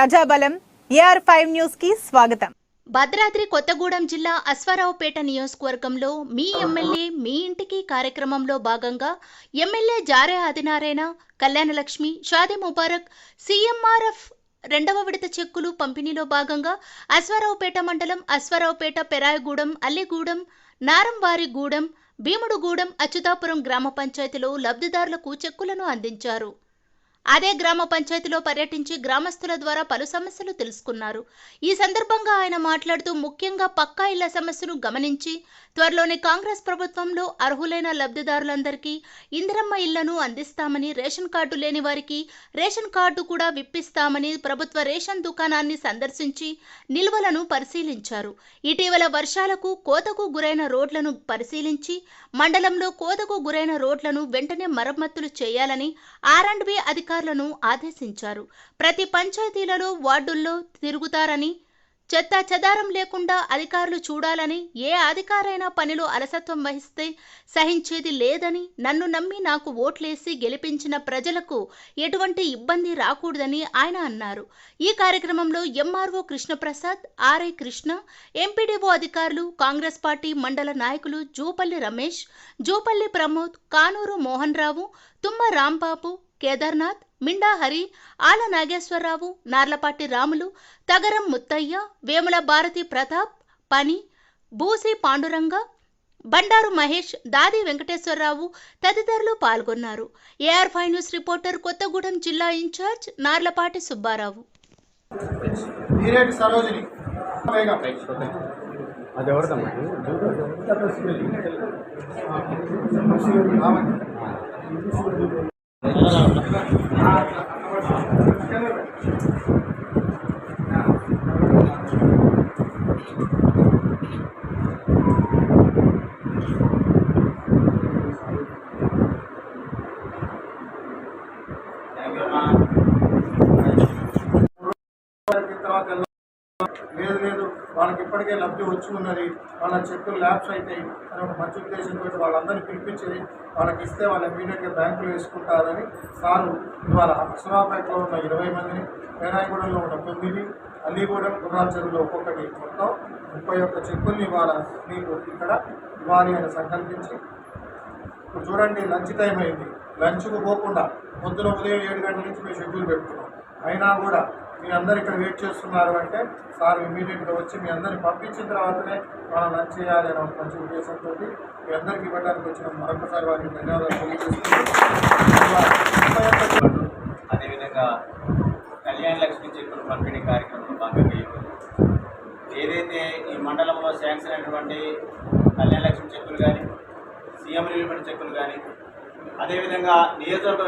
ప్రజాబలం AR five న్యూస్కి స్వాగతం. భద్రాద్రి కొత్తగూడెం జిల్లా అశ్వారావుపేట నియోజకవర్గంలో మీ ఎమ్మెల్యే మీ ఇంటికి కార్యక్రమంలో భాగంగా ఎమ్మెల్యే జారే ఆదినారాయణ కళ్యాణలక్ష్మి షాది ముబారక్ సీఎంఆర్ఎఫ్ రెండవ విడత చెక్కులు పంపిణీలో భాగంగా అశ్వారావుపేట మండలం అశ్వారావుపేట పెరాయగూడెం అల్లిగూడెం నారంవారిగూడెం భీముడుగూడెం అచ్యుతాపురం గ్రామ పంచాయతీలో లబ్ధిదారులకు చెక్కులను అందించారు. అదే గ్రామ పంచాయతీలో పర్యటించి గ్రామస్తుల ద్వారా పలు సమస్యలు తెలుసుకున్నారు. ఈ సందర్భంగా ఆయన మాట్లాడుతూ ముఖ్యంగా పక్కా ఇళ్ళ సమస్యను గమనించి త్వరలోనే కాంగ్రెస్ ప్రభుత్వంలో అర్హులైన లబ్ధిదారులందరికీ ఇందిరమ్మ ఇళ్ళను అందిస్తామని రేషన్ కార్డు లేని వారికి రేషన్ కార్డు కూడా విప్పిస్తామని ప్రభుత్వ రేషన్ దుకాణాన్ని సందర్శించి నిల్వలను పరిశీలించారు. ఇటీవల వర్షాలకు కోతకు గురైన రోడ్లను పరిశీలించి మండలంలో కోతకు గురైన రోడ్లను వెంటనే మరమ్మతులు చేయాలని ఆర్ అండ్ బి అధికారులు అధికారులను ఆదేశించారు. ప్రతి పంచాయతీలలో వార్డుల్లో తిరుగుతారని చెత్త చెదారం లేకుండా అధికారులు చూడాలని ఏ అధికారైనా పనిలో అలసత్వం వహిస్తే సహించేది లేదని నన్ను నమ్మి నాకు ఓట్లేసి గెలిపించిన ప్రజలకు ఎటువంటి ఇబ్బంది రాకూడదని ఆయన అన్నారు. ఈ కార్యక్రమంలో MRO Krishnaprasad RI Krishna MPDO అధికారులు కాంగ్రెస్ పార్టీ మండల నాయకులు జూపల్లి రమేష్ జూపల్లి ప్రమోద్ కానూరు మోహన్ రావు తుమ్మ రాంబాబు కేదార్నాథ్ మిండా హరి ఆల నాగేశ్వరరావు నార్లపాటి రాములు తగరం ముత్తయ్య వేముల భారతి ప్రతాప్ పని బూసి పాండురంగ బండారు మహేష్ దాది వెంకటేశ్వరరావు తదితరులు పాల్గొన్నారు. AR five news reporter Kothagudem జిల్లా ఇన్ఛార్జ్ నార్లపాటి సుబ్బారావు. అది ఎవరిదమ్మా Thank you, Mom. వాళ్ళకి ఇప్పటికే లబ్ధి వచ్చి ఉన్నది. వాళ్ళ చెక్కులు ల్యాబ్స్ అయితే అని ఒక మంచి ఉద్దేశంతో వాళ్ళందరినీ పిలిపించి వాళ్ళకి ఇస్తే వాళ్ళు ఇమీడియట్గా బ్యాంకులో వేసుకుంటారని సారు ఇవాళ అక్షరాపేటలో ఉన్న ఇరవై మందిని పేరాయగూడెంలో ఉన్న తొమ్మిది అల్లీగూడెం గుర్రాల చెరువులో ఒక్కొక్కటి మొత్తం ముప్పై ఒక్క చెక్కుల్ని ఇవాళ మీకు ఇక్కడ ఇవ్వాలి అని సంకల్పించి ఇప్పుడు చూడండి లంచ్ టైం అయింది. లంచ్కు పోకుండా పొద్దున ఉదయం ఏడు గంటల నుంచి మేము షెడ్యూల్ పెట్టుకున్నాం. అయినా కూడా మీ అందరు ఇక్కడ వెయిట్ చేస్తున్నారు అంటే సార్ ఇమీడియట్గా వచ్చి మీ అందరిని పంపించిన తర్వాతనే మనం లంచ్ చేయాలి అనే ఒక మంచి ఉద్దేశంతో మీ అందరికి ఇవ్వడానికి వచ్చిన మరొకసారి వారికి ధన్యవాదాలు తెలియజేస్తున్నాను. అదేవిధంగా కళ్యాణ లక్ష్మి చెక్కులు పంపిణీ కార్యక్రమంలో భాగంగా ఏదైతే ఈ మండలంలో శాంక్షన్ అయినటువంటి కళ్యాణ లక్ష్మి చెక్కులు కానీ సీఎం రిలీఫ్ చెక్కులు కానీ అదేవిధంగా నియోజకవర్గ